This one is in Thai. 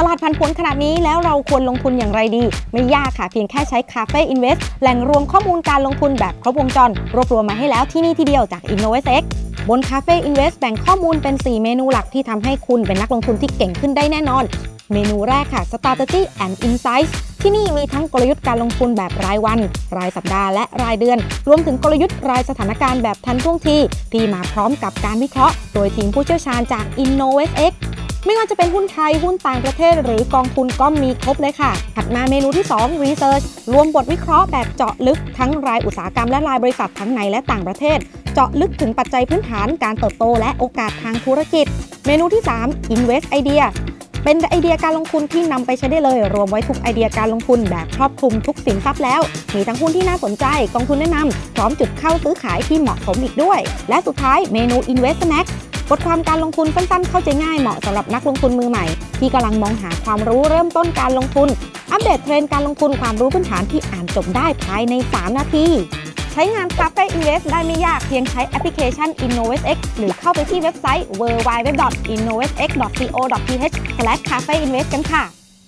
ตลาดพันผวนขนาดนี้แล้วเราควรลงทุนอย่างไรดี ไม่ยากค่ะ เพียงแค่ใช้ Cafe Invest แหล่งรวมข้อมูลการลงทุนแบบครบวงจร รวบรวมมาให้แล้วที่นี่ทีเดียวจาก InnovestX บน Cafe Invest แบ่งข้อมูลเป็น 4 เมนูหลักที่ทำให้คุณเป็นนักลงทุนที่เก่งขึ้นได้แน่นอน เมนูแรกค่ะ Strategy and Insights ที่นี่มีทั้งกลยุทธ์การลงทุนแบบรายวัน รายสัปดาห์และรายเดือน รวมถึงกลยุทธ์รายสถานการณ์แบบทันท่วงทีที่มาพร้อมกับการวิเคราะห์ โดยทีมผู้เชี่ยวชาญจาก InnovestX ไม่ว่าจะเป็นหุ้นไทย หุ้นต่างประเทศ หรือกองทุนก็มีครบเลยค่ะ ถัดมาเมนูที่ 2 Research รวมบทวิเคราะห์แบบเจาะลึกทั้งรายอุตสาหกรรมและรายบริษัททั้งในและต่างประเทศ เจาะลึกถึงปัจจัยพื้นฐานการเติบโตและโอกาสทางธุรกิจ เมนูที่ 3 Invest Idea เป็นไอเดียการลงทุนที่นำไปใช้ได้เลย รวมไว้ทุกไอเดียการลงทุนแบบครอบคลุมทุกสินทรัพย์แล้ว มีทั้งหุ้นที่น่าสนใจ กองทุนแนะนำพร้อมจุดเข้าซื้อขายที่เหมาะสมอีกด้วย และสุดท้ายเมนู Invest Snack บทความการลงทุนสั้นๆ เข้าใจง่ายเหมาะสำหรับนักลงทุนมือใหม่ ที่กำลังมองหาความรู้เริ่มต้นการลงทุน อัปเดตเทรนด์การลงทุนความรู้พื้นฐานที่อ่านจบได้ภายใน 3 นาที ใช้งาน Cafe Invest ได้ไม่ยากเพียงใช้แอปพลิเคชัน InnovestX หรือเข้าไปที่เว็บไซต์ www.innovestx.co.th/cafeinvest กันค่ะ